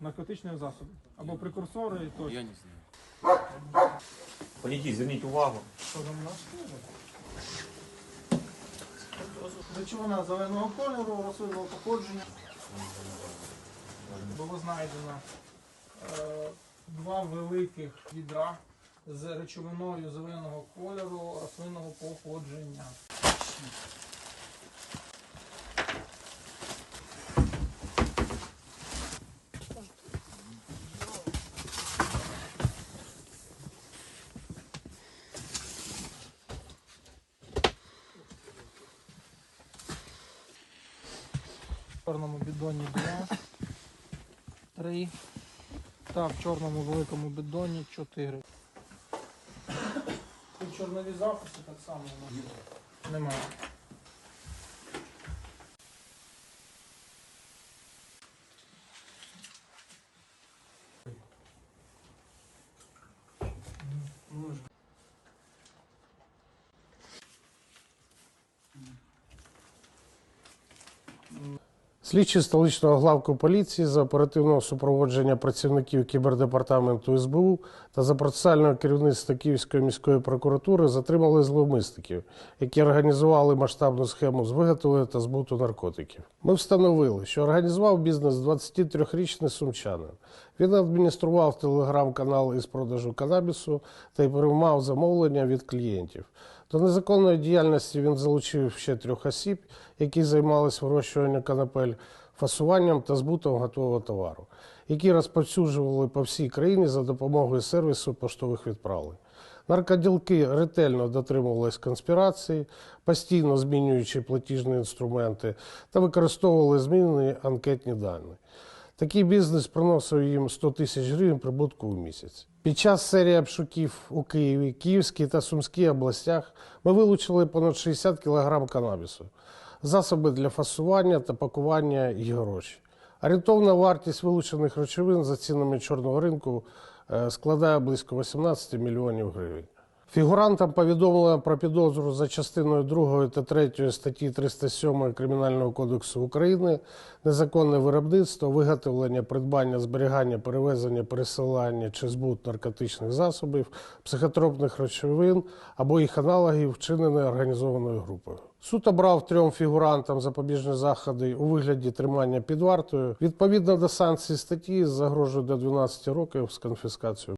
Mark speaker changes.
Speaker 1: наркотичних засобів або прекурсори тощо.
Speaker 2: Я не знаю.
Speaker 3: Політі, зверніть увагу.
Speaker 1: Що там у нас? Речовина зеленого кольору, рослинного походження. Було знайдено е, два великих відра з речовиною зеленого кольору, рослинного походження. Чорному бідоні два, три. Та в чорному великому бідоні чотири. І чорнові записи так само немає.
Speaker 4: Слідчі столичного главку поліції за оперативного супроводження працівників кібердепартаменту СБУ та за процесуального керівництва Київської міської прокуратури затримали зловмисників, які організували масштабну схему з виготовлення та збуту наркотиків. Ми встановили, що організував бізнес 23-річний сумчанин. Він адміністрував телеграм-канал із продажу канабісу та й приймав замовлення від клієнтів. До незаконної діяльності він залучив ще трьох осіб, які займалися вирощуванням канапель, фасуванням та збутом готового товару, які розповсюджували по всій країні за допомогою сервісу поштових відправлень. Наркоділки ретельно дотримувались конспірації, постійно змінюючи платіжні інструменти та використовували змінені анкетні дані. Такий бізнес приносив їм 100 тисяч гривень прибутку в місяць. Під час серії обшуків у Києві, Київській та Сумській областях ми вилучили понад 60 кг канабісу, засоби для фасування та пакування і гроші. Орієнтовна вартість вилучених речовин за цінами чорного ринку е, складає близько 18 мільйонів гривень. Фігурантам повідомлено про підозру за частиною 2 та 3 статті 307 Кримінального кодексу України незаконне виробництво, виготовлення, придбання, зберігання, перевезення, пересилання чи збут наркотичних засобів, психотропних речовин або їх аналогів, вчинене організованою групою. Суд обрав трьом фігурантам запобіжні заходи у вигляді тримання під вартою. Відповідно до санкцій статті загрожує до 12 років з конфіскацією.